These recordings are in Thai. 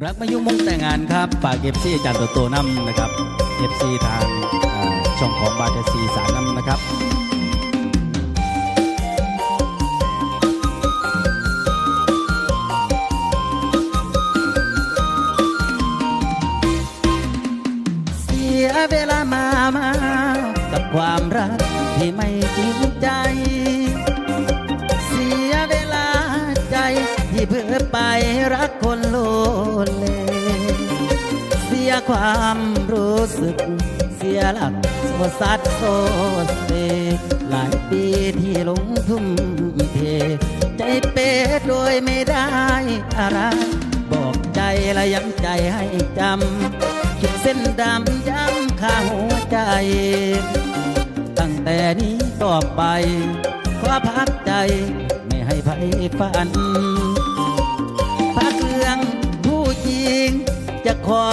รักมายุ่งมงแต่งงานครับฝากเอฟซีอาจารย์โตโตน้ำนะครับเอฟซีทางช่องของบาเทซีสารน้ำนะครับเสียเวลามามากับความรักที่ไม่จริงใจ คนโลเล เสียความรู้สึก เสียหลักโซซัดโซเซหลายปีที่ลงทุ่มเท ใจเป้โดยไม่ได้อะไร บอกใจและย้ำใจให้จำขีดเส้นดำย้ำข้าหัวใจ ตั้งแต่นี้ต่อไป ขอพักใจไม่ให้ไผฝัน ขอ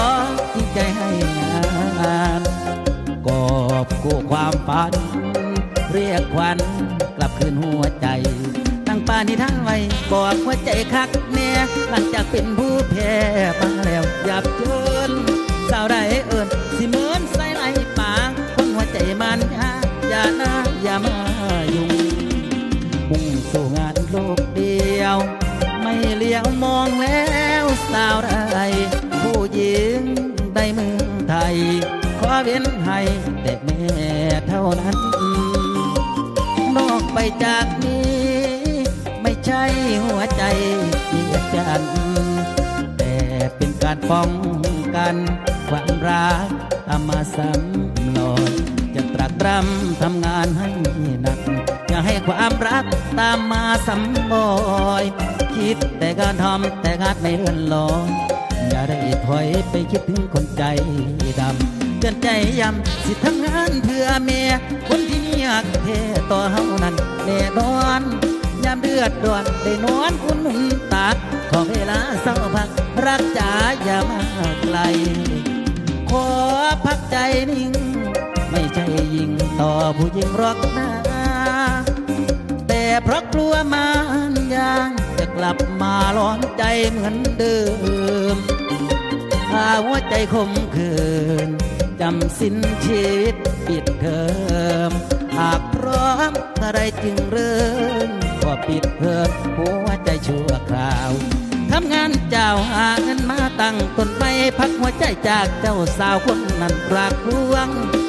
จริงใจให้งานกอบกู้ความฝัน เรียกควันกลับคืนหัวใจ ตั้งป่านิทานไว้บอกหัวใจคักแน่หลังจากเป็นผู้แพ้มาแล้วหยับเจินสาวใดเอิญสิเหมือนใส่ไหลป่าคนหัวใจมันยาอย่านะอย่ามายุ่งมุ่งสู่งานโลกเดียว ไม่เลี้ยวมองแล้วสาวใดผู้หญิง ในเมืองไทย ขอเว้นให้แต่แม่เท่านั้น นอกไปจากนี้ ไม่ใช่หัวใจเกียดกันแต่เป็นการป้องกันความรักตามาซ้ำลอยจะตรักตรำทำงานให้หนัก รักตามมาซ้ำบ่อย คิดแต่การทำแต่งานไม่เลื่อนลอยอย่าได้ถอยไปคิดถึงคนใจดำเตือนใจย้ำสิทำงานเพื่อเมียคนที่มีหักเทต่อเฮานั้นแน่นอนยามเดือดร้อนได้นอนอุ่นหนุนตาขอเวลาเศร้าพัก รักจ๋าอย่ามาไกล ขอพักใจนิ่ง ไม่ใช่ยิงต่อผู้หญิงรอกนะ เพราะกลัวมันยังจะกลับมาร้อนใจเหมือนเดิมถ้าหัวใจคมคืนจำสิ้นชีวิตปิดเทอมหากพร้อมอะไรจึงเริ่มก็ปิดเพิ่มหัวใจชั่วคราวทำงานเจ้าหาเงินมาตั้งตนไปพักหัวใจจากเจ้าสาวคนนั้นปรากลวงน้ำตาห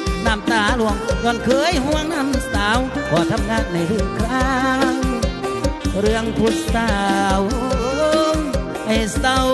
ลวงย้อนเคยห่วงน้ำสาวพอทำงานในเรื่องครางเรื่องผู้สาวไอ้สาว